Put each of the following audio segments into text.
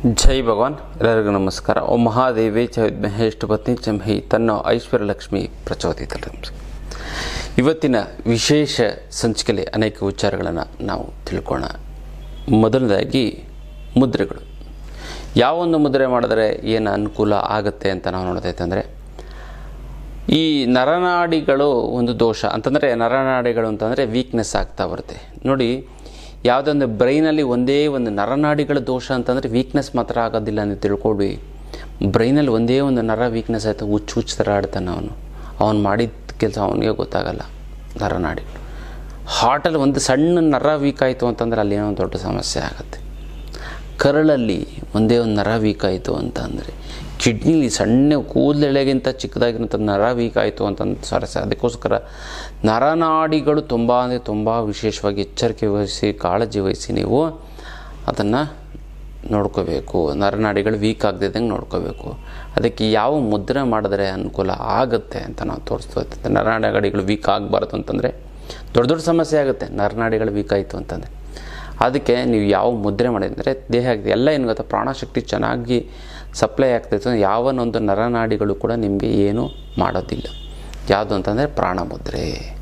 ಜೈ ಭಗವಾನ್, ಎಲ್ಲರಿಗೂ ನಮಸ್ಕಾರ. ಓ ಮಹಾದೇವಿ ಮಹೇಶ್ ಪತ್ನಿ ಚಂಹಿ ತನ್ನ ಐಶ್ವರ್ಯ ಲಕ್ಷ್ಮಿ ಪ್ರಚೋದಿತ ಇವತ್ತಿನ ವಿಶೇಷ ಸಂಚಿಕೆಯಲ್ಲಿ ಅನೇಕ ವಿಚಾರಗಳನ್ನು ನಾವು ತಿಳ್ಕೋಣ ಮೊದಲನೇದಾಗಿ, ಮುದ್ರೆಗಳು. ಯಾವೊಂದು ಮುದ್ರೆ ಮಾಡಿದ್ರೆ ಏನು ಅನುಕೂಲ ಆಗುತ್ತೆ ಅಂತ ನಾವು ನೋಡೋದೈತಂದರೆ ಈ ನರನಾಡಿಗಳು ಒಂದು ದೋಷ. ಅಂತಂದರೆ ನರನಾಡಿಗಳು ಅಂತಂದರೆ ವೀಕ್ನೆಸ್ ಆಗ್ತಾ ಬರುತ್ತೆ. ನೋಡಿ ಯಾವುದೊಂದು ಬ್ರೈನಲ್ಲಿ ಒಂದೇ ಒಂದು ನರನಾಡಿಗಳ ದೋಷ ಅಂತಂದರೆ ವೀಕ್ನೆಸ್ ಮಾತ್ರ ಆಗೋದಿಲ್ಲ ನೀವು ತಿಳ್ಕೊಡಿ ಬ್ರೈನಲ್ಲಿ ಒಂದೇ ಒಂದು ನರ ವೀಕ್ನೆಸ್ ಆಯಿತು, ಹುಚ್ಚು ಹುಚ್ಚು ಥರ ಆಡ್ತಾನೆ ಅವನು. ಅವನು ಮಾಡಿದ ಕೆಲಸ ಅವನಿಗೆ ಗೊತ್ತಾಗಲ್ಲ ನರನಾಡಿ ಹಾರ್ಟಲ್ಲಿ ಒಂದು ಸಣ್ಣ ನರ ವೀಕ್ ಆಯಿತು ಅಂತಂದರೆ ಅಲ್ಲಿ ಏನೋ ದೊಡ್ಡ ಸಮಸ್ಯೆ ಆಗುತ್ತೆ. ಕರಳಲ್ಲಿ ಒಂದೇ ಒಂದು ನರ ವೀಕ್ ಆಯಿತು ಅಂತ ಅಂದರೆ ಕಿಡ್ನಿಲಿ ಸಣ್ಣ ಕೂದಲೆಳೆಗಿಂತ ಚಿಕ್ಕದಾಗಿರೋಂಥ ನರ ವೀಕ್ ಆಯಿತು ಅಂತಂದು ಸರಸ ಅದಕ್ಕೋಸ್ಕರ ನರನಾಡಿಗಳು ತುಂಬ ಅಂದರೆ ತುಂಬ ವಿಶೇಷವಾಗಿ ಎಚ್ಚರಿಕೆ ವಹಿಸಿ, ಕಾಳಜಿ ವಹಿಸಿ ನೀವು ಅದನ್ನು ನೋಡ್ಕೋಬೇಕು. ನರನಾಡಿಗಳು ವೀಕ್ ಆಗದಿದ್ದಂಗೆ ನೋಡ್ಕೋಬೇಕು. ಅದಕ್ಕೆ ಯಾವ ಮುದ್ರೆ ಮಾಡಿದ್ರೆ ಅನುಕೂಲ ಆಗುತ್ತೆ ಅಂತ ನಾವು ತೋರಿಸ್ತಾ ನರನಾಡಿಗಳು ವೀಕ್ ಆಗಬಾರ್ದು ಅಂತಂದರೆ ದೊಡ್ಡ ದೊಡ್ಡ ಸಮಸ್ಯೆ ಆಗುತ್ತೆ. ನರನಾಡಿಗಳು ವೀಕ್ ಆಯಿತು ಅಂತಂದರೆ. ಅದಕ್ಕೆ ನೀವು ಯಾವ ಮುದ್ರೆ ಮಾಡಿದ್ರೆ ದೇಹ ಎಲ್ಲ ಏನು ಗೊತ್ತಾ? ಪ್ರಾಣಶಕ್ತಿ ಚೆನ್ನಾಗಿ ಸಪ್ಲೈ ಆಗ್ತೈತೆ ಯಾವನೊಂದು ನರನಾಡಿಗಳು ಕೂಡ ನಿಮಗೆ ಏನೂ ಮಾಡೋದಿಲ್ಲ. ಯಾವುದು ಅಂತಂದರೆ ಪ್ರಾಣಮುದ್ರೆ.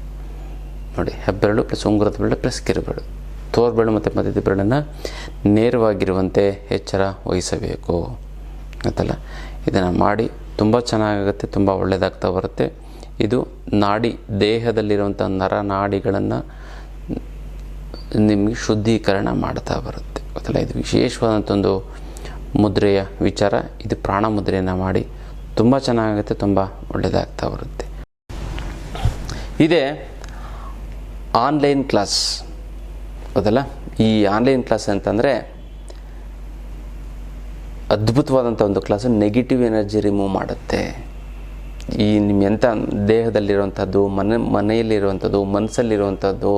ನೋಡಿ, ಹೆಬ್ಬೆರಳು ಪ್ಲಸ್ ಉಂಗುರದ ಬೆರಳು ಪ್ಲಸ್ ಕಿರುಬೆರಳು. ತೋರ್ಬೆರಳು ಮತ್ತು ಮಧ್ಯದ ಬೆರಳನ್ನು ನೇರವಾಗಿರುವಂತೆ ಎಚ್ಚರ ವಹಿಸಬೇಕು. ಗೊತ್ತಲ್ಲ? ಇದನ್ನು ಮಾಡಿ ತುಂಬ ಚೆನ್ನಾಗಾಗುತ್ತೆ, ತುಂಬ ಒಳ್ಳೆಯದಾಗ್ತಾ ಬರುತ್ತೆ. ಇದು ನಾಡಿ ದೇಹದಲ್ಲಿರುವಂಥ ನರನಾಡಿಗಳನ್ನು ನಿಮಗೆ ಶುದ್ಧೀಕರಣ ಮಾಡ್ತಾ ಬರುತ್ತೆ. ಗೊತ್ತಲ್ಲ? ಇದು ವಿಶೇಷವಾದಂಥ ಒಂದು ಮುದ್ರೆಯ ವಿಚಾರ, ಇದು ಪ್ರಾಣ ಮುದ್ರೆಯನ್ನು ಮಾಡಿ ತುಂಬ ಚೆನ್ನಾಗುತ್ತೆ ತುಂಬ ಒಳ್ಳೆಯದಾಗ್ತಾ ಬರುತ್ತೆ. ಇದೇ ಆನ್ಲೈನ್ ಕ್ಲಾಸ್ ಹೌದಲ್ಲ ಈ ಆನ್ಲೈನ್ ಕ್ಲಾಸ್ ಅಂತಂದರೆ ಅದ್ಭುತವಾದಂಥ ಒಂದು ಕ್ಲಾಸು ನೆಗೆಟಿವ್ ಎನರ್ಜಿ ರಿಮೂವ್ ಮಾಡುತ್ತೆ. ಈ ನಿಮ್ಮ ಎಂಥ ದೇಹದಲ್ಲಿರುವಂಥದ್ದು ಮನೆ ಮನೆಯಲ್ಲಿರುವಂಥದ್ದು ಮನಸ್ಸಲ್ಲಿರುವಂಥದ್ದು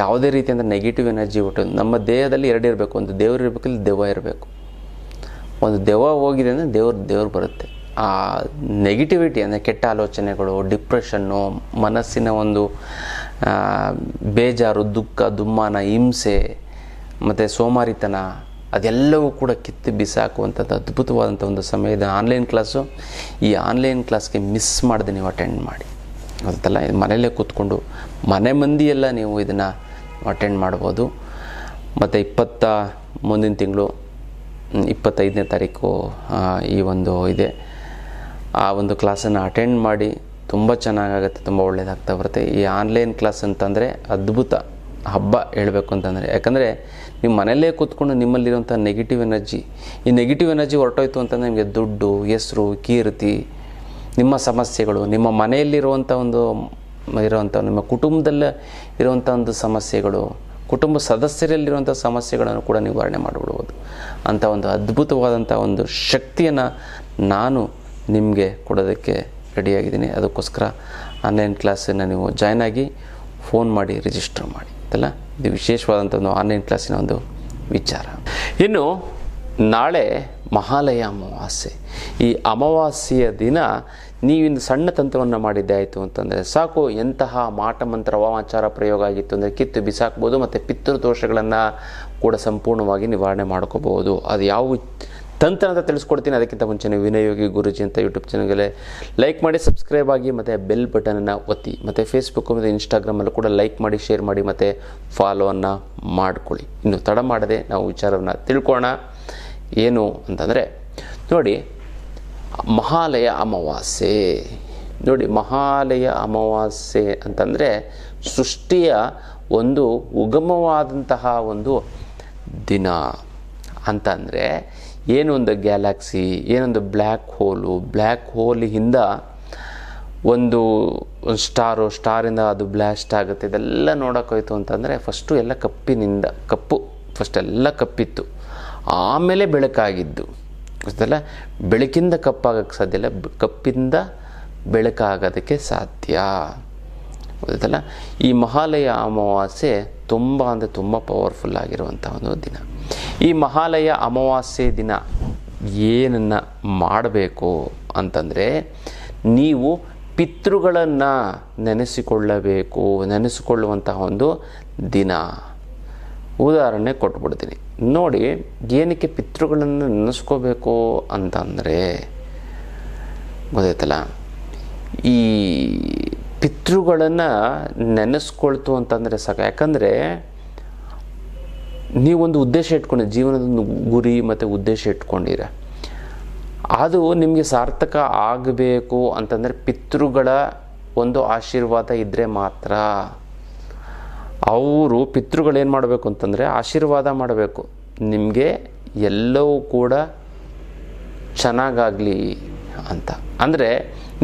ಯಾವುದೇ ರೀತಿಯಿಂದ ನೆಗೆಟಿವ್ ಎನರ್ಜಿ ಹುಟ್ಟೋದು ನಮ್ಮ ದೇಹದಲ್ಲಿ ಎರಡು ಇರಬೇಕು ಒಂದು ದೇವರು ಇರಬೇಕು, ಇಲ್ಲಿ ದೆವ್ವ ಇರಬೇಕು. ಒಂದು ದೆವ್ವ ಹೋಗಿದೆ ಅಂದರೆ ದೇವ್ರ ದೇವ್ರು ಬರುತ್ತೆ. ಆ ನೆಗೆಟಿವಿಟಿ ಅಂದರೆ ಕೆಟ್ಟ ಆಲೋಚನೆಗಳು ಡಿಪ್ರೆಷನ್ನು ಮನಸ್ಸಿನ ಒಂದು ಬೇಜಾರು, ದುಃಖ, ದುಮ್ಮಾನ, ಹಿಂಸೆ, ಮತ್ತು ಸೋಮಾರಿತನ, ಅದೆಲ್ಲವೂ ಕೂಡ ಕಿತ್ತು ಬಿಸಾಕುವಂಥದ್ದು ಅದ್ಭುತವಾದಂಥ ಒಂದು ಸಮಯದ ಆನ್ಲೈನ್ ಕ್ಲಾಸು, ಈ ಆನ್ಲೈನ್ ಕ್ಲಾಸ್ಗೆ ಮಿಸ್ ಮಾಡಿದೆ ನೀವು ಅಟೆಂಡ್ ಮಾಡಿ. ಗೊತ್ತಲ್ಲ ಇದು ಮನೆಯಲ್ಲೇ ಕೂತ್ಕೊಂಡು, ಮನೆ ಮಂದಿಯೆಲ್ಲ ನೀವು ಇದನ್ನು ಅಟೆಂಡ್ ಮಾಡ್ಬೋದು. ಮತ್ತು ಇಪ್ಪತ್ತ ಮುಂದಿನ ತಿಂಗಳು ಇಪ್ಪತ್ತೈದನೇ ತಾರೀಕು ಈ ಒಂದು ಇದೆ. ಆ ಒಂದು ಕ್ಲಾಸನ್ನು ಅಟೆಂಡ್ ಮಾಡಿ ತುಂಬ ಚೆನ್ನಾಗಾಗುತ್ತೆ, ತುಂಬ ಒಳ್ಳೆಯದಾಗ್ತಾ ಬರುತ್ತೆ. ಈ ಆನ್ಲೈನ್ ಕ್ಲಾಸ್ ಅಂತಂದರೆ ಅದ್ಭುತ ಹಬ್ಬ ಹೇಳಬೇಕು ಅಂತಂದರೆ. ಯಾಕಂದರೆ ನಿಮ್ಮ ಮನೆಯಲ್ಲೇ ಕೂತ್ಕೊಂಡು ನಿಮ್ಮಲ್ಲಿರುವಂಥ ನೆಗೆಟಿವ್ ಎನರ್ಜಿ ಈ ನೆಗೆಟಿವ್ ಎನರ್ಜಿ ಹೊರಟೋಯ್ತು ಅಂತಂದರೆ ನಿಮಗೆ ದುಡ್ಡು, ಹೆಸರು, ಕೀರ್ತಿ, ನಿಮ್ಮ ಸಮಸ್ಯೆಗಳು, ನಿಮ್ಮ ಮನೆಯಲ್ಲಿರುವಂಥ ಒಂದು, ಇರುವಂಥ ನಿಮ್ಮ ಕುಟುಂಬದಲ್ಲಿ ಇರುವಂಥ ಒಂದು ಸಮಸ್ಯೆಗಳು, ಕುಟುಂಬ ಸದಸ್ಯರಲ್ಲಿರುವಂಥ ಸಮಸ್ಯೆಗಳನ್ನು ಕೂಡ ನಿವಾರಣೆ ಮಾಡಿಬಿಡ್ಬೋದು. ಅಂಥ ಒಂದು ಅದ್ಭುತವಾದಂಥ ಒಂದು ಶಕ್ತಿಯನ್ನು ನಾನು ನಿಮಗೆ ಕೊಡೋದಕ್ಕೆ ರೆಡಿಯಾಗಿದ್ದೀನಿ. ಅದಕ್ಕೋಸ್ಕರ ಆನ್ಲೈನ್ ಕ್ಲಾಸನ್ನು ನೀವು ಜಾಯ್ನ್ ಆಗಿ ಫೋನ್ ಮಾಡಿ, ರಿಜಿಸ್ಟರ್ ಮಾಡಿ. ಅಲ್ಲ ಇದು ವಿಶೇಷವಾದಂಥ ಒಂದು ಆನ್ಲೈನ್ ಕ್ಲಾಸಿನ ಒಂದು ವಿಚಾರ. ಇನ್ನು ನಾಳೆ ಮಹಾಲಯ ಅಮಾವಾಸ್ಯೆ. ಈ ಅಮಾವಾಸ್ಯೆಯ ದಿನ ನೀವಿಂದು ಸಣ್ಣ ತಂತ್ರವನ್ನು ಮಾಡಿದ್ದೆ ಆಯಿತು ಅಂತಂದರೆ ಸಾಕು. ಎಂತಹ ಮಾಟ ಮಂತ್ರ ವಾಮಾಚಾರ ಪ್ರಯೋಗ ಆಗಿತ್ತು ಅಂದರೆ ಕಿತ್ತು ಬಿಸಾಕ್ಬೋದು ಮತ್ತು ಪಿತೃದೋಷಗಳನ್ನು ಕೂಡ ಸಂಪೂರ್ಣವಾಗಿ ನಿವಾರಣೆ ಮಾಡ್ಕೋಬಹುದು. ಅದು ಯಾವ ತಂತ್ರ ಅಂತ ತಿಳಿಸ್ಕೊಡ್ತೀನಿ. ಅದಕ್ಕಿಂತ ಮುಂಚೆ ವಿನಯೋಗಿ ಗುರುಜಿ ಅಂತ ಯೂಟ್ಯೂಬ್ ಚಾನಲ್ಗೆ ಲೈಕ್ ಮಾಡಿ ಸಬ್ಸ್ಕ್ರೈಬ್ ಆಗಿ, ಮತ್ತು ಬೆಲ್ ಬಟನನ್ನು ಒತ್ತಿ, ಮತ್ತು ಫೇಸ್ಬುಕ್ಕು ಮತ್ತು ಇನ್ಸ್ಟಾಗ್ರಾಮಲ್ಲೂ ಕೂಡ ಲೈಕ್ ಮಾಡಿ ಶೇರ್ ಮಾಡಿ, ಮತ್ತು ಫಾಲೋವನ್ನು ಮಾಡ್ಕೊಳ್ಳಿ. ಇನ್ನು ತಡ ಮಾಡದೆ ನಾವು ವಿಚಾರವನ್ನು ತಿಳ್ಕೊಳ್ಳೋಣ ಏನು ಅಂತಂದರೆ, ನೋಡಿ, ಮಹಾಲಯ ಅಮಾವಾಸ್ಯೆ. ನೋಡಿ, ಮಹಾಲಯ ಅಮಾವಾಸ್ಯೆ ಅಂತಂದರೆ ಸೃಷ್ಟಿಯ ಒಂದು ಉಗಮವಾದಂತಹ ಒಂದು ದಿನ ಅಂತಂದರೆ ಏನೊಂದು ಗ್ಯಾಲಕ್ಸಿ ಏನೊಂದು ಬ್ಲ್ಯಾಕ್ ಹೋಲು ಬ್ಲ್ಯಾಕ್ ಹೋಲಿಂದ ಒಂದು ಸ್ಟಾರು ಸ್ಟಾರಿಂದ ಅದು ಬ್ಲ್ಯಾಸ್ಟ್ ಆಗುತ್ತೆ. ಇದೆಲ್ಲ ನೋಡೋಕ್ಕೋಯ್ತು ಅಂತಂದರೆ ಫಸ್ಟು ಎಲ್ಲ ಕಪ್ಪಿನಿಂದ, ಕಪ್ಪು ಫಸ್ಟ್ ಎಲ್ಲ ಕಪ್ಪಿತ್ತು. ಆಮೇಲೆ ಬೆಳಕಾಗಿದ್ದು. ಗೊತ್ತಲ್ಲ? ಬೆಳಕಿಂದ ಕಪ್ಪಾಗಕ್ಕೆ ಸಾಧ್ಯ ಇಲ್ಲ. ಕಪ್ಪಿಂದ ಬೆಳಕಾಗೋದಕ್ಕೆ ಸಾಧ್ಯ. ಗೊತ್ತಲ್ಲ? ಈ ಮಹಾಲಯ ಅಮಾವಾಸ್ಯೆ ತುಂಬ ಅಂದರೆ ತುಂಬ ಪವರ್ಫುಲ್ ಆಗಿರುವಂಥ ಒಂದು ದಿನ. ಈ ಮಹಾಲಯ ಅಮಾವಾಸ್ಯೆ ದಿನ ಏನನ್ನು ಮಾಡಬೇಕು ಅಂತಂದರೆ ನೀವು ಪಿತೃಗಳನ್ನು ನೆನೆಸಿಕೊಳ್ಳಬೇಕು, ನೆನೆಸಿಕೊಳ್ಳುವಂತಹ ಒಂದು ದಿನ. ಉದಾಹರಣೆ ಕೊಟ್ಬಿಡ್ತೀನಿ. ನೋಡಿ, ಏನಕ್ಕೆ ಪಿತೃಗಳನ್ನು ನೆನೆಸ್ಕೋಬೇಕು ಅಂತಂದರೆ, ಗೊತ್ತಾಯ್ತಲ್ಲ? ಈ ಪಿತೃಗಳನ್ನು ನೆನೆಸ್ಕೊಳ್ತು ಅಂತಂದರೆ ಸಾಕು. ಯಾಕಂದರೆ ನೀವೊಂದು ಉದ್ದೇಶ ಇಟ್ಕೊಂಡ್ರೆ, ಜೀವನದ ಗುರಿ ಮತ್ತು ಉದ್ದೇಶ ಇಟ್ಕೊಂಡಿರ. ಅದು ನಿಮಗೆ ಸಾರ್ಥಕ ಆಗಬೇಕು ಅಂತಂದರೆ ಪಿತೃಗಳ ಒಂದು ಆಶೀರ್ವಾದ ಇದ್ದರೆ ಮಾತ್ರ. ಅವರು ಪಿತೃಗಳೇನು ಮಾಡಬೇಕು ಅಂತಂದರೆ ಆಶೀರ್ವಾದ ಮಾಡಬೇಕು. ನಿಮಗೆ ಎಲ್ಲವೂ ಕೂಡ ಚೆನ್ನಾಗಾಗಲಿ ಅಂತ. ಅಂದರೆ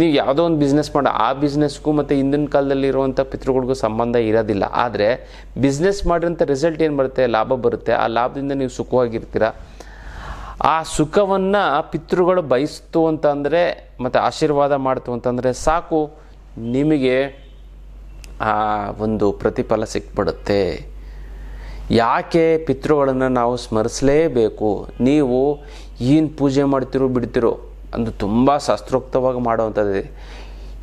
ನೀವು ಯಾವುದೋ ಒಂದು ಬಿಸ್ನೆಸ್ ಮಾಡಿ, ಆ ಬಿಸ್ನೆಸ್ಗೂ ಮತ್ತು ಹಿಂದಿನ ಕಾಲದಲ್ಲಿ ಇರುವಂಥ ಪಿತೃಗಳಿಗೂ ಸಂಬಂಧ ಇರೋದಿಲ್ಲ. ಆದರೆ ಬಿಸ್ನೆಸ್ ಮಾಡಿರೋಂಥ ರಿಸಲ್ಟ್ ಏನು ಬರುತ್ತೆ? ಲಾಭ ಬರುತ್ತೆ. ಆ ಲಾಭದಿಂದ ನೀವು ಸುಖವಾಗಿರ್ತೀರ? ಆ ಸುಖವನ್ನು ಪಿತೃಗಳು ಬಯಸ್ತು ಅಂತಂದರೆ ಮತ್ತು ಆಶೀರ್ವಾದ ಮಾಡ್ತು ಅಂತಂದರೆ ಸಾಕು. ನಿಮಗೆ ಆ ಒಂದು ಪ್ರತಿಫಲ ಸಿಕ್ಬಿಡುತ್ತೆ. ಯಾಕೆ ಪಿತೃಗಳನ್ನು ನಾವು ಸ್ಮರಿಸಲೇಬೇಕು? ನೀವು ಏನು ಪೂಜೆ ಮಾಡ್ತಿರೋ ಬಿಡ್ತಿರೋ? ಅದು ತುಂಬ ಶಾಸ್ತ್ರೋಕ್ತವಾಗಿ ಮಾಡುವಂಥದ್ದು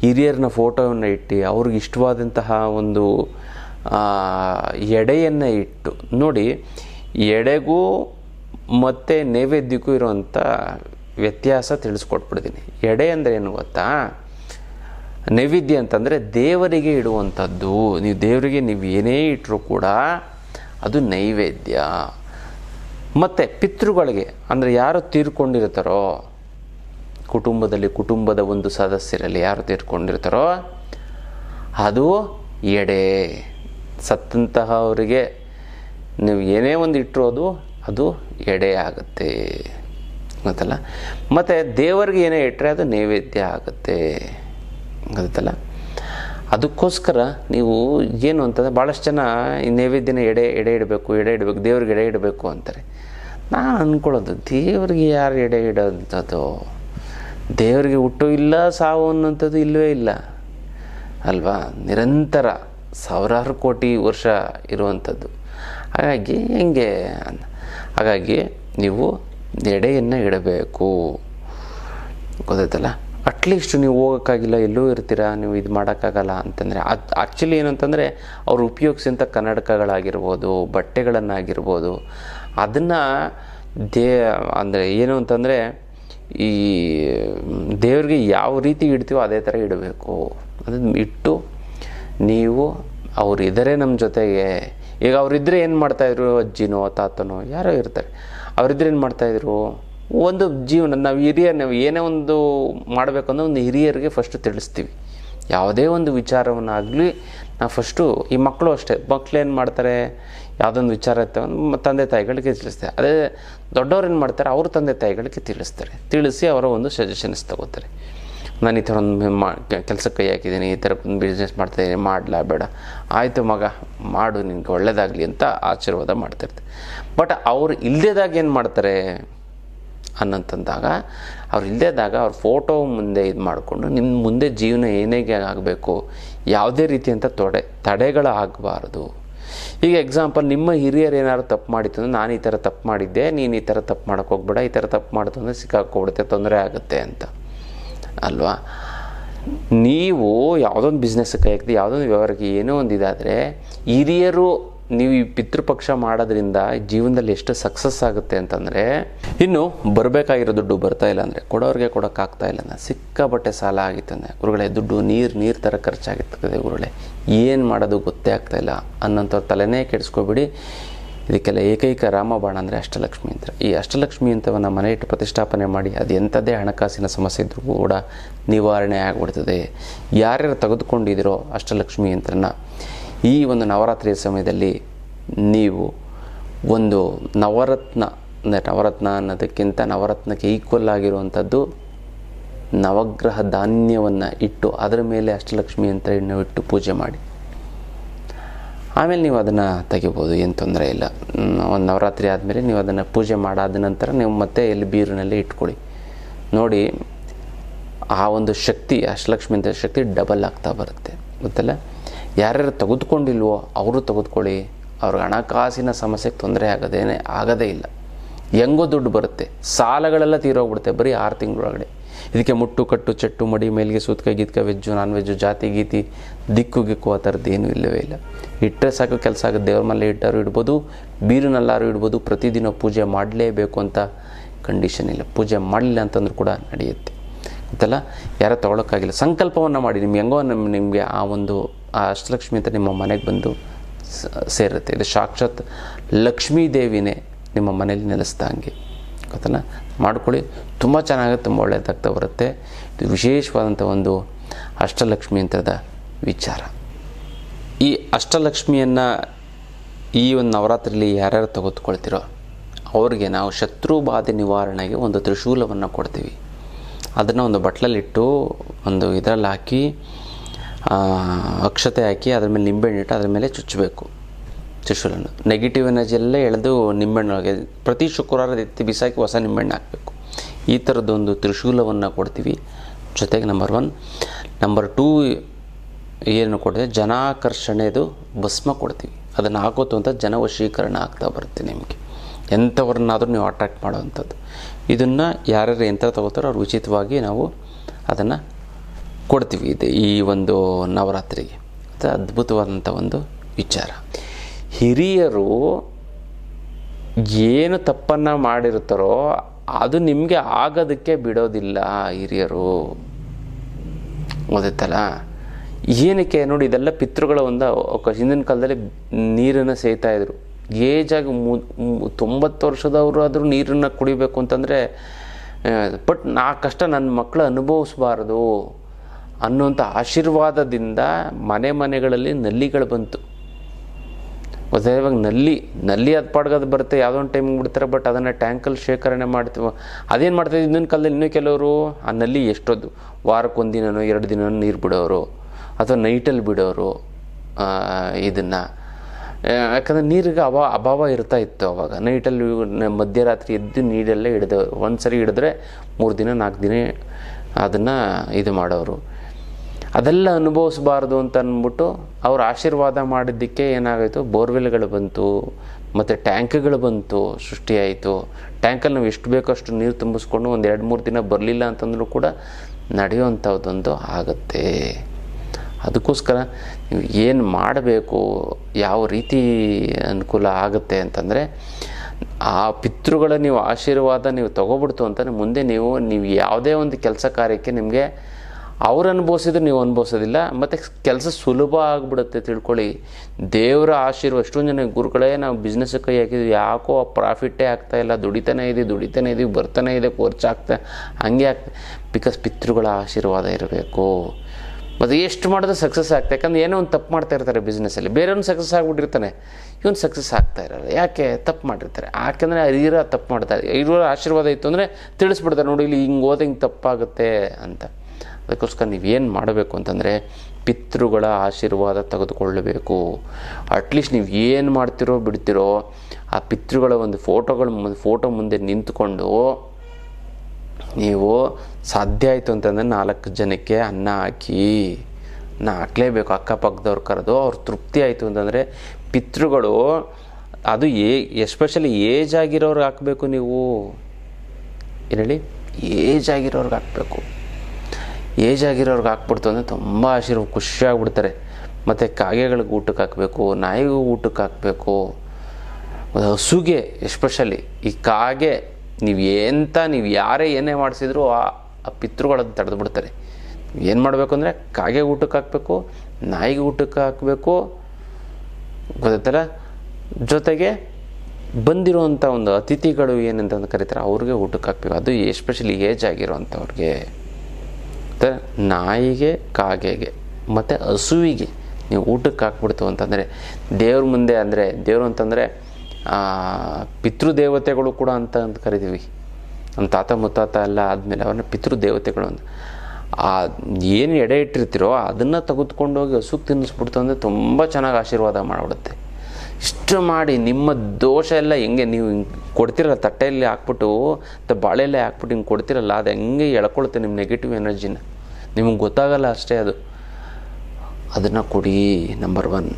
ಹಿರಿಯರನ್ನ ಫೋಟೋವನ್ನು ಇಟ್ಟು, ಅವ್ರಿಗೆ ಇಷ್ಟವಾದಂತಹ ಒಂದು ಎಡೆಯನ್ನು ಇಟ್ಟು, ನೋಡಿ, ಎಡೆಗೂ ಮತ್ತು ನೈವೇದ್ಯಕ್ಕೂ ಇರುವಂಥ ವ್ಯತ್ಯಾಸ ತಿಳಿಸ್ಕೊಟ್ಬಿಡ್ತೀನಿ. ಎಡೆ ಅಂದರೆ ಏನು ಗೊತ್ತಾ? ನೈವೇದ್ಯ ಅಂತಂದರೆ ದೇವರಿಗೆ ಇಡುವಂಥದ್ದು. ನೀವು ದೇವರಿಗೆ ನೀವು ಏನೇ ಇಟ್ಟರೂ ಕೂಡ ಅದು ನೈವೇದ್ಯ. ಮತ್ತು ಪಿತೃಗಳಿಗೆ, ಅಂದರೆ ಯಾರು ತೀರ್ಕೊಂಡಿರ್ತಾರೋ ಕುಟುಂಬದಲ್ಲಿ ಕುಟುಂಬದ ಒಂದು ಸದಸ್ಯರಲ್ಲಿ ಯಾರು ತೀರ್ಕೊಂಡಿರ್ತಾರೋ ಅದು ಎಡೆ. ಸತ್ತಂತಹ ಅವರಿಗೆ ನೀವು ಏನೇ ಒಂದು ಇಟ್ಟರು ಅದು ಅದು ಎಡೆ ಆಗುತ್ತೆ. ಗೊತ್ತಲ್ಲ? ಮತ್ತು ದೇವರಿಗೆ ಏನೇ ಇಟ್ಟರೆ ಅದು ನೈವೇದ್ಯ ಆಗುತ್ತೆ. ಗೊತ್ತಲ್ಲ? ಅದಕ್ಕೋಸ್ಕರ ನೀವು ಏನು ಅಂತಂದರೆ ಭಾಳಷ್ಟು ಜನ ಈ ನೈವೇದ್ಯನ ಎಡೆ ಎಡೆ ಇಡಬೇಕು ಎಡೆ ಇಡಬೇಕು, ದೇವ್ರಿಗೆ ಎಡೆ ಇಡಬೇಕು ಅಂತಾರೆ. ನಾನು ಅಂದ್ಕೊಳ್ಳೋದು ದೇವ್ರಿಗೆ ಯಾರು ಎಡೆ ಇಡೋಂಥದ್ದು? ದೇವರಿಗೆ ಹುಟ್ಟು ಇಲ್ಲ, ಸಾವು ಅನ್ನೋಂಥದ್ದು ಇಲ್ಲವೇ ಇಲ್ಲ. ಅಲ್ವಾ? ನಿರಂತರ ಸಾವಿರಾರು ಕೋಟಿ ವರ್ಷ ಇರುವಂಥದ್ದು. ಹಾಗಾಗಿ ಹೆಂಗೆ ಹಾಗಾಗಿ ನೀವು ಎಡೆಯನ್ನು ಇಡಬೇಕು. ಗೊತ್ತಾಯ್ತಲ್ಲ? ಅಟ್ಲೀಸ್ಟ್ ನೀವು ಹೋಗೋಕ್ಕಾಗಿಲ್ಲ, ಎಲ್ಲೂ ಇರ್ತೀರಾ, ನೀವು ಇದು ಮಾಡೋಕ್ಕಾಗಲ್ಲ ಅಂತಂದರೆ, ಅದು ಆ್ಯಕ್ಚುಲಿ ಏನಂತಂದರೆ, ಅವ್ರು ಉಪಯೋಗಿಸಿದಂಥ ಕನ್ನಡಕಗಳಾಗಿರ್ಬೋದು, ಬಟ್ಟೆಗಳನ್ನಾಗಿರ್ಬೋದು, ಅದನ್ನು ದೇ, ಅಂದರೆ ಏನು ಅಂತಂದರೆ ಈ ದೇವರಿಗೆ ಯಾವ ರೀತಿ ಇಡ್ತೀವೋ ಅದೇ ಥರ ಇಡಬೇಕು. ಅದನ್ನು ಇಟ್ಟು ನೀವು ಅವ್ರು ಇದ್ದಾರೆ ನಮ್ಮ ಜೊತೆಗೆ, ಈಗ ಅವರಿದ್ದರೆ ಏನು ಮಾಡ್ತಾಯಿದ್ರು ಅಜ್ಜಿನೋ, ತಾತನೋ, ಯಾರೋ ಇರ್ತಾರೆ. ಅವರಿದ್ದರೆ ಏನು ಮಾಡ್ತಾಯಿದ್ರು ಒಂದು ಜೀವನ, ನಾವು ಹಿರಿಯ, ನಾವು ಏನೇ ಒಂದು ಮಾಡಬೇಕಂದ್ರೆ ಒಂದು ಹಿರಿಯರಿಗೆ ಫಸ್ಟ್ ತಿಳಿಸ್ತೀವಿ. ಯಾವುದೇ ಒಂದು ವಿಚಾರವನ್ನಾಗಲಿ ನಾವು ಫಸ್ಟು ಈ ಮಕ್ಕಳು ಅಷ್ಟೇ. ಮಕ್ಕಳು ಏನು ಮಾಡ್ತಾರೆ? ಯಾವುದೊಂದು ವಿಚಾರ ಇರ್ತವೆ ತಂದೆ ತಾಯಿಗಳಿಗೆ ತಿಳಿಸ್ತಾರೆ. ಅದೇ ದೊಡ್ಡವ್ರು ಏನು ಮಾಡ್ತಾರೆ? ಅವ್ರ ತಂದೆ ತಾಯಿಗಳಿಗೆ ತಿಳಿಸ್ತಾರೆ. ತಿಳಿಸಿ ಅವರ ಒಂದು ಸಜೆಷನ್ಸ್ ತಗೋತಾರೆ. ನಾನು ಈ ಥರ ಒಂದು ಮಾ ಕೆಲಸಕ್ಕೆ ಕೈ ಹಾಕಿದ್ದೀನಿ, ಈ ಥರ ಒಂದು ಬಿಸ್ನೆಸ್ ಮಾಡ್ತಾಯಿದ್ದೀನಿ ಮಾಡಲ ಬೇಡ. ಆಯಿತು ಮಗ, ಮಾಡು, ನಿನಗೆ ಒಳ್ಳೆಯದಾಗಲಿ ಅಂತ ಆಶೀರ್ವಾದ ಮಾಡ್ತಿರ್ತಾರೆ ಬಟ್ ಅವ್ರು ಇಲ್ಲದೇದಾಗ ಏನು ಮಾಡ್ತಾರೆ? ಅನ್ನಂತಂದಾಗ ಅವ್ರು ಇಲ್ಲದೇದಾಗ ಅವ್ರ ಫೋಟೋ ಮುಂದೆ ಇದು ಮಾಡಿಕೊಂಡು ನಿಮ್ಮ ಮುಂದೆ ಜೀವನ ಏನೇಗೆ ಆಗಬೇಕು? ಯಾವುದೇ ರೀತಿಯಂಥ ತೊಡೆ ತಡೆಗಳು ಆಗಬಾರ್ದು ಈಗ ಎಕ್ಸಾಂಪಲ್ ನಿಮ್ಮ ಹಿರಿಯರು ಏನಾದ್ರು ತಪ್ಪು ಮಾಡಿತ್ತು ಅಂದರೆ ನಾನು ಈ ಥರ ತಪ್ಪು ಮಾಡಿದ್ದೆ, ನೀನು ಈ ಥರ ತಪ್ಪು ಮಾಡೋಕ್ಕೆ ಹೋಗ್ಬೇಡ, ಈ ಥರ ತಪ್ಪು ಮಾಡ್ತು ಅಂದರೆ ಸಿಕ್ಕಾಕ್ಕೊಬಿಡುತ್ತೆ ತೊಂದರೆ ಆಗುತ್ತೆ ಅಂತ. ಅಲ್ವಾ? ನೀವು ಯಾವುದೊಂದು ಬಿಸ್ನೆಸ್ ಕೈ ಯಾವುದೊಂದು ವ್ಯವಹಾರಕ್ಕೆ ಏನೋ ಒಂದು ಇದಾದರೆ, ಹಿರಿಯರು ನೀವು ಈ ಪಿತೃಪಕ್ಷ ಮಾಡೋದ್ರಿಂದ ಜೀವನದಲ್ಲಿ ಎಷ್ಟು ಸಕ್ಸಸ್ ಆಗುತ್ತೆ ಅಂತಂದರೆ, ಇನ್ನು ಬರಬೇಕಾಗಿರೋ ದುಡ್ಡು ಬರ್ತಾ ಇಲ್ಲ ಅಂದರೆ, ಕೊಡೋರಿಗೆ ಕೊಡೋಕ್ಕಾಗ್ತಾ ಇಲ್ಲ ಅಂದರೆ ಸಿಕ್ಕಾಪಟ್ಟೆ ಸಾಲ ಆಗಿತ್ತಂದರೆ ಗುರುಗಳೇ, ದುಡ್ಡು ನೀರು ನೀರು ಥರ ಖರ್ಚಾಗಿರ್ತದೆ ಗುರುಗಳೇ. ಏನು ಮಾಡೋದು ಗೊತ್ತೇ ಆಗ್ತಾ ಇಲ್ಲ. ಅನ್ನೋಂಥವ್ರ ತಲೆನೇ ಕೆಡಿಸ್ಕೊಬಿಡಿ. ಇದಕ್ಕೆಲ್ಲ ಏಕೈಕ ರಾಮಬಾಣ ಅಂದರೆ ಅಷ್ಟಲಕ್ಷ್ಮಿ ಅಂತ. ಈ ಅಷ್ಟಲಕ್ಷ್ಮಿ ಅಂತವನ್ನು ಮನೆ ಇಟ್ಟು ಪ್ರತಿಷ್ಠಾಪನೆ ಮಾಡಿ, ಅದು ಎಂಥದ್ದೇ ಹಣಕಾಸಿನ ಸಮಸ್ಯೆ ಇದ್ರೂ ಕೂಡ ನಿವಾರಣೆ ಆಗಿಬಿಡ್ತದೆ. ಯಾರ್ಯಾರು ತೆಗೆದುಕೊಂಡಿದ್ದೀರೋ ಅಷ್ಟಲಕ್ಷ್ಮಿ ಯಂತ್ರನ ಈ ಒಂದು ನವರಾತ್ರಿಯ ಸಮಯದಲ್ಲಿ ನೀವು ಒಂದು ನವರತ್ನ, ಅಂದರೆ ನವರತ್ನ ಅನ್ನೋದಕ್ಕಿಂತ ನವರತ್ನಕ್ಕೆ ಈಕ್ವಲ್ ಆಗಿರುವಂಥದ್ದು ನವಗ್ರಹ ಧಾನ್ಯವನ್ನು ಇಟ್ಟು ಅದರ ಮೇಲೆ ಅಷ್ಟಲಕ್ಷ್ಮಿ ಅಂತ ಇಟ್ಟು ಪೂಜೆ ಮಾಡಿ. ಆಮೇಲೆ ನೀವು ಅದನ್ನು ತೆಗಿಬೋದು, ಏನು ತೊಂದರೆ ಇಲ್ಲ. ಒಂದು ನವರಾತ್ರಿ ಆದಮೇಲೆ ನೀವು ಅದನ್ನು ಪೂಜೆ ಮಾಡಾದ ನಂತರ ನೀವು ಮತ್ತೆ ಇಲ್ಲಿ ಬೀರಿನಲ್ಲಿ ಇಟ್ಕೊಳ್ಳಿ. ನೋಡಿ, ಆ ಒಂದು ಶಕ್ತಿ, ಅಷ್ಟಲಕ್ಷ್ಮಿ ಅಂತ ಶಕ್ತಿ ಡಬಲ್ ಆಗ್ತಾ ಬರುತ್ತೆ. ಗೊತ್ತಲ್ಲ? ಯಾರ್ಯಾರು ತೆಗೆದುಕೊಂಡಿಲ್ವೋ ಅವರು ತೆಗೆದುಕೊಳ್ಳಿ. ಅವ್ರಿಗೆ ಹಣಕಾಸಿನ ಸಮಸ್ಯೆಗೆ ತೊಂದರೆ ಆಗೋದೇನೆ ಆಗೋದೇ ಇಲ್ಲ. ಹೆಂಗೋ ದುಡ್ಡು ಬರುತ್ತೆ. ಸಾಲಗಳೆಲ್ಲ ತೀರೋಗ್ಬಿಡುತ್ತೆ ಬರೀ ಆರು ತಿಂಗಳೊಳಗಡೆ. ಇದಕ್ಕೆ ಮುಟ್ಟು, ಕಟ್ಟು, ಚೆಟ್ಟು, ಮಡಿ, ಮೇಲಿಗೆ ಸೂತ್ಕ, ಗೀತ್ಕ, ವೆಜ್ಜು, ನಾನ್ ವೆಜ್ಜು, ಜಾತಿ, ಗೀತಿ, ದಿಕ್ಕು, ಗಿಕ್ಕು ಆ ಥರದ್ದು ಏನೂ ಇಲ್ಲವೇ ಇಲ್ಲ. ಇಟ್ಟರೆ ಸಾಕು, ಕೆಲಸ ಆಗುತ್ತೆ. ದೇವ್ರ ಮೇಲೆ ಇಟ್ಟಾರು ಇಡ್ಬೋದು, ಬೀರಿನಲ್ಲಾರು ಇಡ್ಬೋದು, ಪ್ರತಿದಿನ ಪೂಜೆ ಮಾಡಲೇಬೇಕು ಅಂತ ಕಂಡೀಷನ್ ಇಲ್ಲ. ಪೂಜೆ ಮಾಡಲಿಲ್ಲ ಅಂತಂದ್ರೂ ಕೂಡ ನಡೆಯುತ್ತೆ. ಗೊತ್ತಲ್ಲ? ಯಾರೋ ತೊಗೊಳಕ್ಕಾಗಿಲ್ಲ. ಸಂಕಲ್ಪವನ್ನು ಮಾಡಿ. ನಿಮ್ಗೆ ಹೆಂಗೋ ನಮ್ಮ ನಿಮಗೆ ಆ ಒಂದು ಆ ಅಷ್ಟಲಕ್ಷ್ಮಿ ಅಂತ ನಿಮ್ಮ ಮನೆಗೆ ಬಂದು ಸೇರುತ್ತೆ. ಇದು ಸಾಕ್ಷಾತ್ ಲಕ್ಷ್ಮೀ ದೇವಿನೇ ನಿಮ್ಮ ಮನೇಲಿ ನೆಲೆಸ್ದಂಗೆ ಗೊತ್ತಲ್ಲ? ಮಾಡ್ಕೊಳ್ಳಿ. ತುಂಬ ಚೆನ್ನಾಗಿ ತುಂಬ ಒಳ್ಳೆಯದಾಗ್ತಾ ಬರುತ್ತೆ. ಇದು ವಿಶೇಷವಾದಂಥ ಒಂದು ಅಷ್ಟಲಕ್ಷ್ಮಿ ಅಂತದ ವಿಚಾರ. ಈ ಅಷ್ಟಲಕ್ಷ್ಮಿಯನ್ನು ಈ ಒಂದು ನವರಾತ್ರಿಯಲ್ಲಿ ಯಾರ್ಯಾರು ತೆಗೆದುಕೊಳ್ತಿರೋ ಅವ್ರಿಗೆ ನಾವು ಶತ್ರು ಬಾಧೆ ನಿವಾರಣೆಗೆ ಒಂದು ತ್ರಿಶೂಲವನ್ನು ಕೊಡ್ತೀವಿ. ಅದನ್ನು ಒಂದು ಬಟ್ಲಲ್ಲಿಟ್ಟು ಒಂದು ಇದರಲ್ಲಿ ಹಾಕಿ ಅಕ್ಷತೆ ಹಾಕಿ ಅದ್ರ ಮೇಲೆ ನಿಂಬೆಹಣ್ಣು ಇಟ್ಟು ಅದ್ರ ಮೇಲೆ ಚುಚ್ಚಬೇಕು ತ್ರಿಶೂಲನ್ನು ನೆಗೆಟಿವ್ ಎನರ್ಜಿಯಲ್ಲೇ ಎಳೆದು ನಿಂಬೆಹಣ್ಣೊಳಗೆ ಪ್ರತಿ ಶುಕ್ರವಾರ ಎತ್ತಿ ಬಿಸಾಕಿ ಹೊಸ ನಿಂಬೆಹಣ್ಣು ಹಾಕಬೇಕು. ಈ ಥರದ್ದೊಂದು ತ್ರಿಶೂಲವನ್ನು ಕೊಡ್ತೀವಿ. ಜೊತೆಗೆ ನಂಬರ್ ಒನ್ ನಂಬರ್ ಟೂ ಏನು ಕೊಡ್ತೀವಿ? ಜನಾಕರ್ಷಣೆದು ಭಸ್ಮ ಕೊಡ್ತೀವಿ. ಅದನ್ನು ಹಾಕೋತು ಅಂತ ಜನವಶೀಕರಣ ಆಗ್ತಾ ಬರುತ್ತೆ ನಿಮಗೆ. ಎಂಥವ್ರನ್ನಾದರೂ ನೀವು ಅಟ್ರಾಕ್ಟ್ ಮಾಡೋವಂಥದ್ದು. ಇದನ್ನು ಯಾರ್ಯಾರು ಯಂತ್ರ ತಗೋತಾರೋ ಅವ್ರು ಉಚಿತವಾಗಿ ನಾವು ಅದನ್ನು ಕೊಡ್ತೀವಿ. ಇದು ಈ ಒಂದು ನವರಾತ್ರಿಗೆ. ಅದು ಅದ್ಭುತವಾದಂಥ ಒಂದು ವಿಚಾರ. ಹಿರಿಯರು ಏನು ತಪ್ಪನ್ನು ಮಾಡಿರ್ತಾರೋ ಅದು ನಿಮಗೆ ಆಗೋದಕ್ಕೆ ಬಿಡೋದಿಲ್ಲ ಹಿರಿಯರು. ಗೊತ್ತಲ್ಲ ಏನಕ್ಕೆ ನೋಡಿ ಇದೆಲ್ಲ ಪಿತೃಗಳ ಒಂದು ಅವಕಾಶ. ಹಿಂದಿನ ಕಾಲದಲ್ಲಿ ನೀರನ್ನು ಸೇಯ್ತಾ ಇದ್ರು. ಏಜಾಗಿ ಮು ತೊಂಬತ್ತು ವರ್ಷದವರು ಆದರೂ ನೀರನ್ನು ಕುಡಿಬೇಕು ಅಂತಂದರೆ ಬಟ್ ನಾ ಕಷ್ಟ ನನ್ನ ಮಕ್ಕಳು ಅನುಭವಿಸ್ಬಾರ್ದು. ಅನ್ನುವಂಥ ಆಶೀರ್ವಾದದಿಂದ ಮನೆ ಮನೆಗಳಲ್ಲಿ ನಲ್ಲಿಗಳು ಬಂತು. ಇವಾಗ ನಲ್ಲಿ ನಲ್ಲಿ ಅದು ಪಾಡ್ಗದು ಬರುತ್ತೆ, ಯಾವುದೋ ಒಂದು ಟೈಮಿಗೆ ಬಿಡ್ತಾರೆ ಬಟ್ ಅದನ್ನು ಟ್ಯಾಂಕಲ್ಲಿ ಶೇಖರಣೆ ಮಾಡ್ತೀವಿ. ಅದೇನು ಮಾಡ್ತಾ ಇನ್ನೊಂದು ಕಾಲದಲ್ಲಿ ಇನ್ನೂ ಕೆಲವರು ಆ ನಲ್ಲಿ ಎಷ್ಟೊದ್ದು? ವಾರಕ್ಕೆ ಒಂದು ದಿನನೋ ಎರಡು ದಿನನೋ ನೀರು ಬಿಡೋರು, ಅಥವಾ ನೈಟಲ್ಲಿ ಬಿಡೋರು ಇದನ್ನು. ಯಾಕಂದರೆ ನೀರಿಗೆ ಅಭಾವ ಅಭಾವ ಇರ್ತಾ ಇತ್ತು ಅವಾಗ. ನೈಟಲ್ಲಿ ಮಧ್ಯರಾತ್ರಿ ಎದ್ದು ನೀರೆಲ್ಲ ಹಿಡಿದವರು. ಒಂದು ಸರಿ ಹಿಡಿದ್ರೆ ಮೂರು ದಿನ ನಾಲ್ಕು ದಿನ ಅದನ್ನು ಇದು ಮಾಡೋರು. ಅದೆಲ್ಲ ಅನುಭವಿಸಬಾರ್ದು ಅಂತ ಅಂದ್ಬಿಟ್ಟು ಅವ್ರು ಆಶೀರ್ವಾದ ಮಾಡಿದ್ದಕ್ಕೆ ಏನಾಗಾಯಿತು? ಬೋರ್ವೆಲ್ಗಳು ಬಂತು, ಮತ್ತು ಟ್ಯಾಂಕ್ಗಳು ಬಂತು, ಸೃಷ್ಟಿಯಾಯಿತು. ಟ್ಯಾಂಕಲ್ಲಿ ನಾವು ಎಷ್ಟು ಬೇಕೋ ಅಷ್ಟು ನೀರು ತುಂಬಿಸ್ಕೊಂಡು ಒಂದು ಎರಡು ಮೂರು ದಿನ ಬರಲಿಲ್ಲ ಅಂತಂದ್ರೂ ಕೂಡ ನಡೆಯುವಂಥದ್ದೊಂದು ಆಗುತ್ತೆ. ಅದಕ್ಕೋಸ್ಕರ ನೀವು ಏನು ಮಾಡಬೇಕು, ಯಾವ ರೀತಿ ಅನುಕೂಲ ಆಗುತ್ತೆ ಅಂತಂದರೆ, ಆ ಪಿತೃಗಳ ನೀವು ಆಶೀರ್ವಾದ ನೀವು ತಗೊಬಿಡ್ತು ಅಂತಂದರೆ ಮುಂದೆ ನೀವು ನೀವು ಯಾವುದೇ ಒಂದು ಕೆಲಸ ಕಾರ್ಯಕ್ಕೆ ನಿಮಗೆ ಅವ್ರು ಅನುಭವಿಸಿದ್ರೆ, ನೀವು ಅನುಭವಿಸೋದಿಲ್ಲ. ಮತ್ತು ಕೆಲಸ ಸುಲಭ ಆಗಿಬಿಡುತ್ತೆ ತಿಳ್ಕೊಳ್ಳಿ. ದೇವರ ಆಶೀರ್ವಾದ ಎಷ್ಟೊಂದು ಜನ ಗುರುಗಳೇ ನಾವು ಬಿಸ್ನೆಸ್ ಕೈ ಹಾಕಿದ್ವಿ. ಯಾಕೋ ಪ್ರಾಫಿಟ್ಟೇ ಆಗ್ತಾ ಇಲ್ಲ. ದುಡಿತಾನೆ ಇದೀವಿ ದುಡಿತಾನೆ ಇದೀವಿ, ಬರ್ತಾನೆ ಇದೆ ಖರ್ಚಾಗ್ತಾ ಹಂಗೆ ಆಗ್ತಾ. ಬಿಕಾಸ್ ಪಿತೃಗಳ ಆಶೀರ್ವಾದ ಇರಬೇಕು. ಮತ್ತು ಎಷ್ಟು ಮಾಡಿದ್ರೆ ಸಕ್ಸಸ್ ಆಗ್ತಾ. ಯಾಕಂದ್ರೆ ಏನೋ ಒಂದು ತಪ್ಪು ಮಾಡ್ತಾ ಇರ್ತಾರೆ ಬಿಸ್ನೆಸ್ಸಲ್ಲಿ ಬೇರೆಯವ್ನು ಸಕ್ಸಸ್ ಆಗಿಬಿಟ್ಟಿರ್ತಾನೆ. ಇವನು ಸಕ್ಸಸ್ ಆಗ್ತಾ ಇರಲ್ಲ. ಯಾಕೆ? ತಪ್ಪು ಮಾಡಿರ್ತಾರೆ. ಯಾಕೆಂದರೆ ಅರಿಯರ ತಪ್ಪು ಮಾಡ್ತಾರೆ ಇರೋ ಆಶೀರ್ವಾದ ಇತ್ತು ಅಂದರೆ ತಿಳಿಸ್ಬಿಡ್ತಾರೆ, ನೋಡಿ, ಇಲ್ಲಿ ಹಿಂಗೆ ಹೋದ ಹಿಂಗೆ ತಪ್ಪಾಗುತ್ತೆ ಅಂತ. ಅದಕ್ಕೋಸ್ಕರ ನೀವೇನು ಮಾಡಬೇಕು ಅಂತಂದರೆ ಪಿತೃಗಳ ಆಶೀರ್ವಾದ ತೆಗೆದುಕೊಳ್ಳಬೇಕು. ಅಟ್ಲೀಸ್ಟ್ ನೀವು ಏನು ಮಾಡ್ತಿರೋ ಬಿಡ್ತಿರೋ ಆ ಪಿತೃಗಳ ಒಂದು ಫೋಟೋಗಳ ಫೋಟೋ ಮುಂದೆ ನಿಂತ್ಕೊಂಡು ನೀವು ಸಾಧ್ಯ ಆಯಿತು ಅಂತಂದರೆ ನಾಲ್ಕು ಜನಕ್ಕೆ ಅನ್ನ ಹಾಕಿ. ನಾ ಹಾಕ್ಲೇಬೇಕು, ಅಕ್ಕಪಕ್ಕದವ್ರು ಕರೆದು ಅವ್ರು ತೃಪ್ತಿ ಆಯಿತು ಅಂತಂದರೆ ಪಿತೃಗಳು ಅದು ಏ ಎಸ್ಪೆಷಲಿ ಏಜ್ ಆಗಿರೋರ್ಗೆ ಹಾಕಬೇಕು ನೀವು. ಏನು ಹೇಳಿ? ಏಜ್ ಆಗಿರೋರ್ಗೆ ಹಾಕಬೇಕು. ಏಜ್ ಆಗಿರೋರ್ಗೆ ಹಾಕ್ಬಿಡ್ತು ಅಂದರೆ ತುಂಬ ಆಶೀರ್ವ ಖುಷಿಯಾಗ್ಬಿಡ್ತಾರೆ ಮತ್ತು ಕಾಗೆಗಳಿಗೆ ಊಟಕ್ಕೆ ಹಾಕಬೇಕು, ನಾಯಿಗೂ ಊಟಕ್ಕೆ ಹಾಕಬೇಕು. ಹಸುಗೆ ಎಸ್ಪೆಷಲಿ ಈ ಕಾಗೆ, ನೀವು ಎಂತ, ನೀವು ಯಾರೇ ಏನೇ ಮಾಡಿಸಿದ್ರು ಆ ಪಿತೃಗಳದ್ದು ತಡೆದು ಬಿಡ್ತಾರೆ. ಏನು ಮಾಡಬೇಕು ಅಂದರೆ ಕಾಗೆ ಊಟಕ್ಕೆ ಹಾಕಬೇಕು, ನಾಯಿಗೆ ಊಟಕ್ಕೆ ಹಾಕಬೇಕು. ಗೊತ್ತಾಯ್ತಲ್ಲ? ಜೊತೆಗೆ ಬಂದಿರುವಂಥ ಒಂದು ಅತಿಥಿಗಳು ಏನಂತ ಕರೀತಾರೆ, ಅವ್ರಿಗೆ ಊಟಕ್ಕೆ ಹಾಕ್ಬೇಕು. ಅದು ಎಸ್ಪೆಷಲಿ ಏಜ್ ಆಗಿರೋವಂಥವ್ರಿಗೆ ಮತ್ತು ನಾಯಿಗೆ, ಕಾಗೆಗೆ, ಮತ್ತು ಹಸುವಿಗೆ ನೀವು ಊಟಕ್ಕೆ ಹಾಕ್ಬಿಡ್ತು ಅಂತಂದರೆ ದೇವ್ರ ಮುಂದೆ ಅಂದರೆ ದೇವರು ಅಂತಂದರೆ ಪಿತೃದೇವತೆಗಳು ಕೂಡ ಅಂತ ಅಂತ ಕರಿತೀವಿ. ನಮ್ಮ ತಾತ ಮುತ್ತಾತ ಎಲ್ಲ ಆದಮೇಲೆ ಅವ್ರನ್ನ ಪಿತೃದೇವತೆಗಳು ಅಂತ. ಆ, ಏನು ಎಡೆ ಇಟ್ಟಿರ್ತೀರೋ ಅದನ್ನು ತೆಗೆದುಕೊಂಡೋಗಿ ಹಸುಗೆ ತಿನ್ನಿಸ್ಬಿಡ್ತು ಅಂದರೆ ತುಂಬ ಚೆನ್ನಾಗಿ ಆಶೀರ್ವಾದ ಮಾಡಿಬಿಡುತ್ತೆ. ಇಷ್ಟು ಮಾಡಿ ನಿಮ್ಮ ದೋಷ ಎಲ್ಲ ಹೆಂಗೆ ನೀವು ಹಿಂಗೆ ಕೊಡ್ತಿರಲ್ಲ, ತಟ್ಟೆಯಲ್ಲಿ ಹಾಕ್ಬಿಟ್ಟು ತ ಬಾಳೆಲ್ಲೇ ಹಾಕ್ಬಿಟ್ಟು ಹಿಂಗೆ ಕೊಡ್ತಿರಲ್ಲ, ಅದು ಹೆಂಗೆ ಎಳ್ಕೊಳುತ್ತೆ ನಿಮ್ಮ ನೆಗೆಟಿವ್ ಎನರ್ಜಿನ ನಿಮಗೆ ಗೊತ್ತಾಗಲ್ಲ ಅಷ್ಟೇ ಅದು. ಅದನ್ನು ಕೊಡಿ ನಂಬರ್ ಒನ್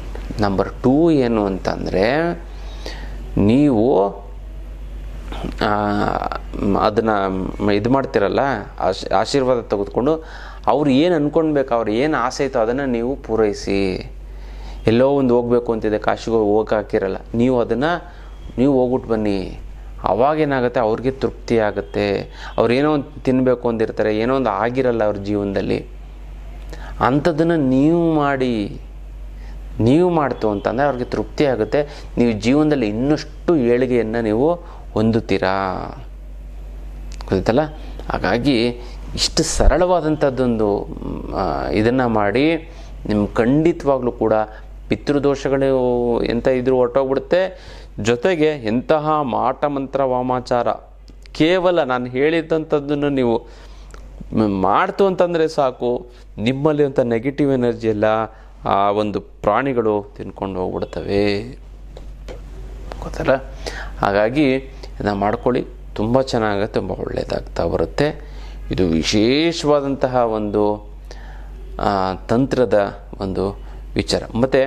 ನಂಬರ್ ಟೂ ಏನು ಅಂತಂದರೆ, ನೀವು ಅದನ್ನು ಇದು ಮಾಡ್ತಿರಲ್ಲ, ಆಶ್, ಆಶೀರ್ವಾದ ತೆಗೆದುಕೊಂಡು, ಅವ್ರು ಏನು ಅಂದ್ಕೊಳ್ಬೇಕು ಅವ್ರು ಏನು ಆಸೆ ಇತ್ತು ಅದನ್ನು ನೀವು ಪೂರೈಸಿ. ಎಲ್ಲೋ ಒಂದು ಹೋಗ್ಬೇಕು ಅಂತಿದೆ, ಕಾಶಿಗೆ ಹೋಗಕ್ಕೆ ಹಾಕಿರಲ್ಲ. ನೀವು ಅದನ್ನು, ನೀವು ಹೋಗ್ಬಿಟ್ಟು ಬನ್ನಿ. ಅವಾಗೇನಾಗುತ್ತೆ ಅವ್ರಿಗೆ ತೃಪ್ತಿ ಆಗುತ್ತೆ. ಅವ್ರೇನೋ ಒಂದು ತಿನ್ನಬೇಕು ಅಂದಿರ್ತಾರೆ, ಏನೋ ಒಂದು ಆಗಿರಲ್ಲ ಅವ್ರ ಜೀವನದಲ್ಲಿ. ಅಂಥದ್ದನ್ನು ನೀವು ಮಾಡಿ, ನೀವು ಮಾಡ್ತು ಅಂತಂದರೆ ಅವ್ರಿಗೆ ತೃಪ್ತಿ ಆಗುತ್ತೆ. ನೀವು ಜೀವನದಲ್ಲಿ ಇನ್ನಷ್ಟು ಏಳಿಗೆಯನ್ನು ನೀವು ಹೊಂದುತ್ತೀರಾ? ಗೊತ್ತಲ್ಲ ಹಾಗಾಗಿ ಇಷ್ಟು ಸರಳವಾದಂಥದ್ದೊಂದು ಇದನ್ನು ಮಾಡಿ ನಿಮ್ಮ ಖಂಡಿತವಾಗ್ಲೂ ಕೂಡ ಪಿತೃದೋಷಗಳು ಎಂಥ ಇದ್ರೂ ಹೊರಟೋಗ್ಬಿಡುತ್ತೆ. ಜೊತೆಗೆ ಎಂತಹ ಮಾಟ ಮಂತ್ರ ವಾಮಾಚಾರ, ಕೇವಲ ನಾನು ಹೇಳಿದಂಥದ್ದನ್ನು ನೀವು ಮಾಡ್ತು ಅಂತಂದರೆ ಸಾಕು, ನಿಮ್ಮಲ್ಲಿ ಅಂತ ನೆಗೆಟಿವ್ ಎನರ್ಜಿ ಎಲ್ಲ ಆ ಒಂದು ಪ್ರಾಣಿಗಳು ತಿನ್ಕೊಂಡು ಹೋಗ್ಬಿಡ್ತವೆ. ಗೊತ್ತಲ್ಲ? ಹಾಗಾಗಿ ಇದನ್ನು ಮಾಡ್ಕೊಳ್ಳಿ, ತುಂಬ ಚೆನ್ನಾಗ ತುಂಬ ಒಳ್ಳೆಯದಾಗ್ತಾ ಬರುತ್ತೆ. ಇದು ವಿಶೇಷವಾದಂತಹ ಒಂದು ತಂತ್ರದ ಒಂದು ವಿಚಾರ. ಮತ್ತು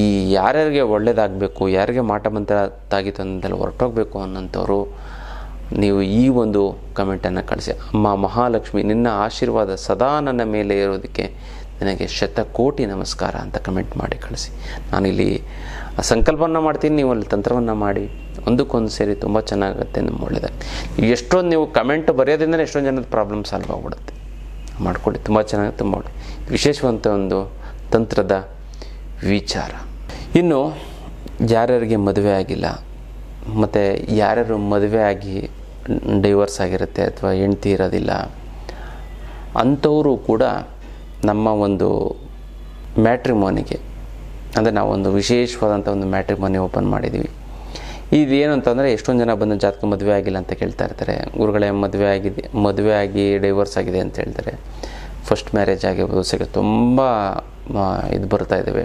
ಈ ಯಾರ್ಯಾರಿಗೆ ಒಳ್ಳೇದಾಗಬೇಕು, ಯಾರಿಗೆ ಮಾಟ ಮಂತ್ರ ತಾಗಿತ್ತು ಅನ್ನೋದೆಲ್ಲ ಹೊರಟೋಗ್ಬೇಕು ಅನ್ನೋಂಥವ್ರು ನೀವು ಈ ಒಂದು ಕಮೆಂಟನ್ನು ಕಳಿಸಿ. ಅಮ್ಮ ಮಹಾಲಕ್ಷ್ಮಿ, ನಿನ್ನ ಆಶೀರ್ವಾದ ಸದಾ ನನ್ನ ಮೇಲೆ ಇರೋದಕ್ಕೆ ನನಗೆ ಶತಕೋಟಿ ನಮಸ್ಕಾರ ಅಂತ ಕಮೆಂಟ್ ಮಾಡಿ ಕಳಿಸಿ. ನಾನಿಲ್ಲಿ ಸಂಕಲ್ಪವನ್ನು ಮಾಡ್ತೀನಿ, ನೀವು ಅಲ್ಲಿ ತಂತ್ರವನ್ನು ಮಾಡಿ. ಒಂದಕ್ಕೊಂದು ಸೇರಿ ತುಂಬ ಚೆನ್ನಾಗುತ್ತೆ, ನಮ್ಮ ಒಳ್ಳೆಯದಾಗ ಎಷ್ಟೊಂದು ನೀವು ಕಮೆಂಟ್ ಬರೆಯೋದ್ರಿಂದ ಎಷ್ಟೊಂದು ಜನದ ಪ್ರಾಬ್ಲಮ್ ಸಾಲ್ವ್ ಆಗಿಬಿಡುತ್ತೆ. ಮಾಡ್ಕೊಳ್ಳಿ, ತುಂಬ ಚೆನ್ನಾಗಿ, ತುಂಬ ಒಳ್ಳೆ ವಿಶೇಷವಂತ ಒಂದು ತಂತ್ರದ ವಿಚಾರ. ಇನ್ನು ಯಾರ್ಯಾರಿಗೆ ಮದುವೆ ಆಗಿಲ್ಲ, ಮತ್ತು ಯಾರ್ಯಾರು ಮದುವೆ ಆಗಿ ಡೈವರ್ಸ್ ಆಗಿರುತ್ತೆ ಅಥವಾ ಹೆಂಡ್ತಿ ಇರೋದಿಲ್ಲ, ಅಂಥವರು ಕೂಡ ನಮ್ಮ ಒಂದು ಮ್ಯಾಟ್ರಿಮೋನಿಗೆ, ಅಂದರೆ ನಾವೊಂದು ವಿಶೇಷವಾದಂಥ ಒಂದು ಮ್ಯಾಟ್ರಿಮೋನಿ ಓಪನ್ ಮಾಡಿದ್ದೀವಿ. ಇದೇನು ಅಂತಂದರೆ ಎಷ್ಟೊಂದು ಜನ ಬಂದು ಜಾತಕ ಮದುವೆ ಆಗಿಲ್ಲ ಅಂತ ಕೇಳ್ತಾ ಇರ್ತಾರೆ. ಗುರುಗಳೇ, ಮದುವೆ ಆಗಿದೆ, ಮದುವೆ ಆಗಿ ಡೈವರ್ಸ್ ಆಗಿದೆ ಅಂತ ಹೇಳ್ತಾರೆ. ಫಸ್ಟ್ ಮ್ಯಾರೇಜ್ ಆಗಿರ್ಬೋದು ಸೆಕೆ ತುಂಬ ಇದು ಬರ್ತಾ ಇದ್ದಾವೆ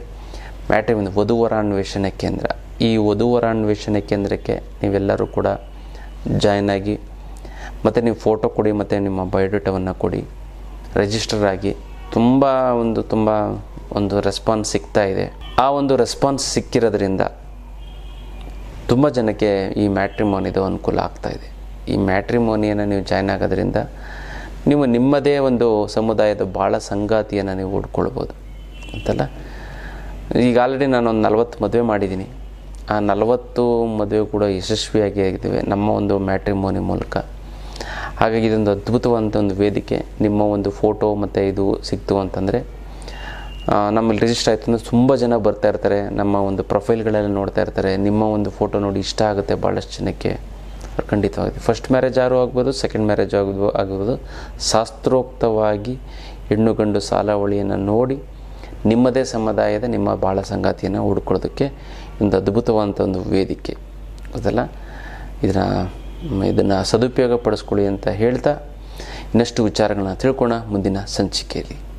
ಮ್ಯಾಟ್ರಿ ಒಂದು ವಧುವರ ಅನ್ವೇಷಣೆ ಕೇಂದ್ರ. ಈ ವಧುವರ ಅನ್ವೇಷಣೆ ಕೇಂದ್ರಕ್ಕೆ ನೀವೆಲ್ಲರೂ ಕೂಡ ಜಾಯ್ನ್ ಆಗಿ, ಮತ್ತು ನೀವು ಫೋಟೋ ಕೊಡಿ, ಮತ್ತು ನಿಮ್ಮ ಬಯೋಡೇಟಾವನ್ನು ಕೊಡಿ. ರಿಜಿಸ್ಟರ್ ಆಗಿ, ತುಂಬ ಒಂದು ತುಂಬ ಒಂದು ರೆಸ್ಪಾನ್ಸ್ ಸಿಗ್ತಾ ಇದೆ. ಆ ಒಂದು ರೆಸ್ಪಾನ್ಸ್ ಸಿಕ್ಕಿರೋದ್ರಿಂದ ತುಂಬ ಜನಕ್ಕೆ ಈ ಮ್ಯಾಟ್ರಿಮೋನಿದು ಅನುಕೂಲ ಆಗ್ತಾ ಇದೆ. ಈ ಮ್ಯಾಟ್ರಿಮೋನಿಯನ್ನು ನೀವು ಜಾಯ್ನ್ ಆಗೋದ್ರಿಂದ ನೀವು ನಿಮ್ಮದೇ ಒಂದು ಸಮುದಾಯದ ಭಾಳ ಸಂಗಾತಿಯನ್ನು ನೀವು ಹುಡ್ಕೊಳ್ಬೋದು. ಅಂತಲ್ಲ? ಈಗ ಆಲ್ರೆಡಿ ನಾನೊಂದು ನಲವತ್ತು ಮದುವೆ ಮಾಡಿದ್ದೀನಿ ಆ ನಲವತ್ತು ಮದುವೆ ಕೂಡ ಯಶಸ್ವಿಯಾಗಿ ಆಗಿದ್ದೇವೆ ನಮ್ಮ ಒಂದು ಮ್ಯಾಟ್ರಿಮೋನಿ ಮೂಲಕ. ಹಾಗಾಗಿ ಇದೊಂದು ಅದ್ಭುತವಾದಂಥ ಒಂದು ವೇದಿಕೆ, ನಿಮ್ಮ ಒಂದು ಫೋಟೋ ಮತ್ತು ಇದು ಸಿಕ್ತು ಅಂತಂದರೆ ನಮ್ಮಲ್ಲಿ ರಿಜಿಸ್ಟರ್ ಆಯಿತು ಅಂದರೆ ತುಂಬ ಜನ ಬರ್ತಾ ಇರ್ತಾರೆ, ನಮ್ಮ ಒಂದು ಪ್ರೊಫೈಲ್ಗಳೆಲ್ಲ ನೋಡ್ತಾ ಇರ್ತಾರೆ, ನಿಮ್ಮ ಒಂದು ಫೋಟೋ ನೋಡಿ ಇಷ್ಟ ಆಗುತ್ತೆ ಭಾಳಷ್ಟು ಜನಕ್ಕೆ. ಖಂಡಿತವಾಗಿದೆ. ಫಸ್ಟ್ ಮ್ಯಾರೇಜ್ ಯಾರು ಆಗ್ಬೋದು ಸೆಕೆಂಡ್ ಮ್ಯಾರೇಜ್ ಆಗ್ಬೋದು ಆಗ್ಬೋದು. ಶಾಸ್ತ್ರೋಕ್ತವಾಗಿ ಹೆಣ್ಣು ಗಂಡು ಸಾಲಾವಳಿಯನ್ನು ನೋಡಿ ನಿಮ್ಮದೇ ಸಮುದಾಯದ ನಿಮ್ಮ ಬಾಳ ಸಂಗಾತಿಯನ್ನು ಹುಡ್ಕೊಳ್ಳೋದಕ್ಕೆ ಒಂದು ಅದ್ಭುತವಾದಂಥ ಒಂದು ವೇದಿಕೆ. ಅದೆಲ್ಲ ಇದನ್ನು ಇದನ್ನು ಸದುಪಯೋಗ ಪಡಿಸ್ಕೊಳ್ಳಿ ಅಂತ ಹೇಳ್ತಾ ಇನ್ನಷ್ಟು ವಿಚಾರಗಳನ್ನ ತಿಳ್ಕೊಳ್ಳೋಣ ಮುಂದಿನ ಸಂಚಿಕೆಯಲ್ಲಿ.